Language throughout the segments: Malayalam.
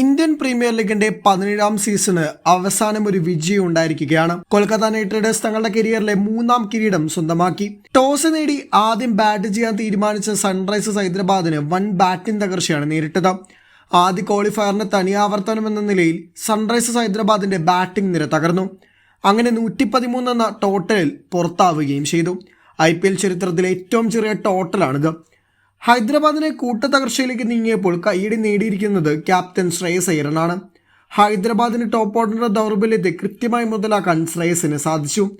ഇന്ത്യൻ പ്രീമിയർ ലീഗിന്റെ പതിനേഴാം സീസണ് അവസാനം ഒരു വിജയം ഉണ്ടായിരിക്കുകയാണ്. കൊൽക്കത്ത നൈറ്റ് റൈഡേഴ്സ് തങ്ങളുടെ കരിയറിലെ മൂന്നാം കിരീടം സ്വന്തമാക്കി. ടോസ് നേടി ആദ്യം ബാറ്റ് ചെയ്യാൻ തീരുമാനിച്ച സൺറൈസേഴ്സ് ഹൈദരാബാദിന് വൻ ബാറ്റിംഗ് തകർച്ചയാണ് നേരിട്ടത്. ആദ്യ ക്വാളിഫയറിന് തനിയാവർത്തനം എന്ന നിലയിൽ സൺറൈസേഴ്സ് ഹൈദരാബാദിന്റെ ബാറ്റിംഗ് നിര തകർന്നു. അങ്ങനെ നൂറ്റി പതിമൂന്ന് എന്ന ടോട്ടലിൽ പുറത്താവുകയും ചെയ്തു. ഐ പി എൽ ചരിത്രത്തിലെ ഏറ്റവും ചെറിയ ടോട്ടലാണിത് ഹൈദരാബാദിനെ കൂട്ടത്തകർച്ചയിലേക്ക് നീങ്ങിയപ്പോൾ കൈയടി നേടിയിരിക്കുന്നത് ക്യാപ്റ്റൻ ശ്രേയസ് അയ്യരനാണ് ഹൈദരാബാദിന് ടോപ്പ് ഓർഡറിന്റെ ദൗർബല്യത്തെ കൃത്യമായി മുതലാക്കാൻ ശ്രേയസിന് സാധിച്ചു.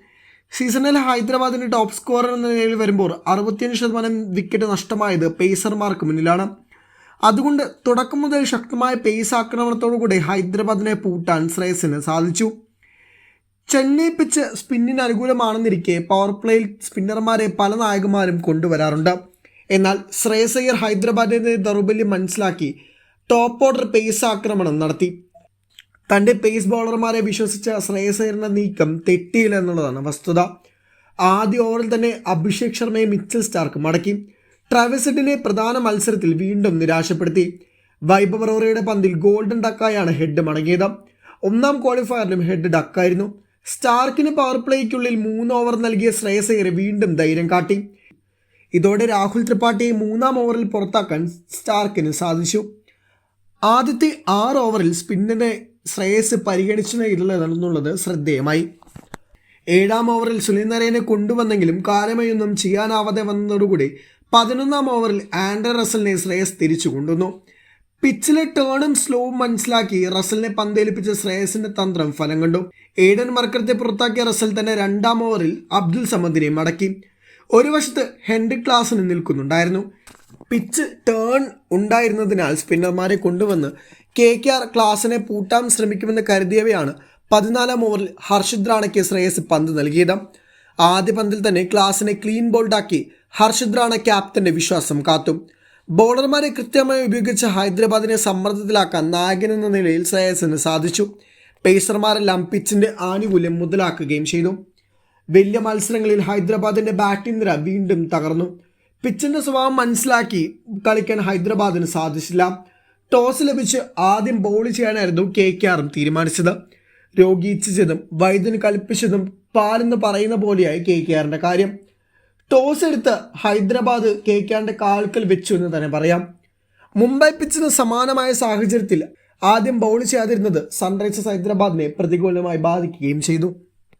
സീസണിൽ ഹൈദരാബാദിന് ടോപ്പ് സ്കോറർ എന്ന നിലയിൽ വരുമ്പോൾ അറുപത്തിയഞ്ച് ശതമാനം വിക്കറ്റ് നഷ്ടമായത് പേസർമാർക്ക് മുന്നിലാണ്. അതുകൊണ്ട് തുടക്കം മുതൽ ശക്തമായ പേസ് ആക്രമണത്തോടുകൂടി ഹൈദരാബാദിനെ പൂട്ടാൻ ശ്രേയസിന് സാധിച്ചു. ചെന്നൈ പിച്ച് സ്പിന്നിന് അനുകൂലമാണെന്നിരിക്കെ പവർ പ്ലേയിൽ സ്പിന്നർമാരെ പല നായകന്മാരും കൊണ്ടുവരാറുണ്ട്. എന്നാൽ ശ്രേയസയ്യർ ഹൈദരാബാദിന്റെ ദൗർബല്യം മനസ്സിലാക്കി ടോപ്പ് ഓർഡർ പേസ് ആക്രമണം നടത്തി. തന്റെ പേസ് ബോളർമാരെ വിശ്വസിച്ച ശ്രേയസ് അയ്യറിന്റെ നീക്കം തെറ്റിയില്ല എന്നുള്ളതാണ് വസ്തുത. ആദ്യ ഓവറിൽ തന്നെ അഭിഷേക് ശർമ്മയെ മിച്ചൽ സ്റ്റാർക്ക് മടക്കി. ട്രാവിസെറ്റിനെ പ്രധാന മത്സരത്തിൽ വീണ്ടും നിരാശപ്പെടുത്തി. വൈഭവ് റോറയുടെ പന്തിൽ ഗോൾഡൻ ഡക്കായാണ് ഹെഡ് മടങ്ങിയത്. ഒന്നാം ക്വാളിഫയറിലും ഹെഡ് ഡക്കായിരുന്നു സ്റ്റാർക്കിന് പവർ പ്ലേക്കുള്ളിൽ മൂന്ന് ഓവർ നൽകിയ ശ്രേയസയ്യർ വീണ്ടും ധൈര്യം കാട്ടി. ഇതോടെ രാഹുൽ ത്രിപാഠിയെ മൂന്നാം ഓവറിൽ പുറത്താക്കാൻ സ്റ്റാർക്കിന് സാധിച്ചു. ആദ്യത്തെ ആറ് ഓവറിൽ സ്പിന്നിനെ ശ്രേയസ് പരിഗണിച്ചില്ലെന്നുള്ളത് ശ്രദ്ധേയമായി. ഏഴാം ഓവറിൽ സുനിൽ നരേനെ കൊണ്ടുവന്നെങ്കിലും കാര്യമായൊന്നും ചെയ്യാനാവാതെ വന്നതോടുകൂടി പതിനൊന്നാം ഓവറിൽ ആൻഡർ റസലിനെ ശ്രേയസ് തിരിച്ചു കൊണ്ടുവന്നു. പിച്ചിലെ ടേണും സ്ലോവും മനസ്സിലാക്കി റസലിനെ പന്തേലിപ്പിച്ച ശ്രേയസിന്റെ തന്ത്രം ഫലം കണ്ടു. ഏഡൻ മർക്കറത്തെ പുറത്താക്കിയ റസൽ തന്നെ രണ്ടാം ഓവറിൽ അബ്ദുൽ സമദിനെ മടക്കി. ഒരു വശത്ത് ഹെൻഡ് ക്ലാസിന് നിൽക്കുന്നുണ്ടായിരുന്നു. പിച്ച് ടേൺ ഉണ്ടായിരുന്നതിനാൽ സ്പിന്നർമാരെ കൊണ്ടുവന്ന് കെ കെ ആർ ക്ലാസിനെ പൂട്ടാൻ ശ്രമിക്കുമെന്ന് കരുതിയവയാണ് പതിനാലാം ഓവറിൽ ഹർഷിത് റാണയ്ക്ക് ശ്രേയസ് പന്ത് നൽകിയത്. ആദ്യ പന്തിൽ തന്നെ ക്ലാസിനെ ക്ലീൻ ബോൾഡാക്കി ഹർഷിത് റാണ ക്യാപ്റ്റന്റെ വിശ്വാസം കാത്തു. ബോളർമാരെ കൃത്യമായി ഉപയോഗിച്ച് ഹൈദരാബാദിനെ സമ്മർദ്ദത്തിലാക്കാൻ നായകൻ എന്ന നിലയിൽ ശ്രേയസിന് സാധിച്ചു. പേസർമാരെല്ലാം പിച്ചിന്റെ ആനുകൂല്യം മുതലാക്കുകയും ചെയ്തു. വലിയ മത്സരങ്ങളിൽ ഹൈദരാബാദിന്റെ ബാറ്റിംഗ് നിര വീണ്ടും തകർന്നു. പിച്ചിന്റെ സ്വഭാവം മനസ്സിലാക്കി കളിക്കാൻ ഹൈദരാബാദിന് സാധിച്ചില്ല. ടോസ് ലഭിച്ച് ആദ്യം ബോൾ ചെയ്യാനായിരുന്നു കെ കെ ആറും തീരുമാനിച്ചത് രോഗീച്ഛിച്ചതും വൈദ്യന് കൽപ്പിച്ചതും പാലെന്ന് പറയുന്ന പോലെയായി കെ കെ ആറിന്റെ കാര്യം. ടോസ് എടുത്ത് ഹൈദരാബാദ് കെ കെ ആറിന്റെ കാൽക്കൽ വെച്ചു എന്ന് തന്നെ പറയാം. മുംബൈ പിച്ചിന് സമാനമായ സാഹചര്യത്തിൽ ആദ്യം ബൗൾ ചെയ്യാതിരുന്നത് സൺറൈസേഴ്സ് ഹൈദരാബാദിനെ പ്രതികൂലമായി ബാധിക്കുകയും ചെയ്തു.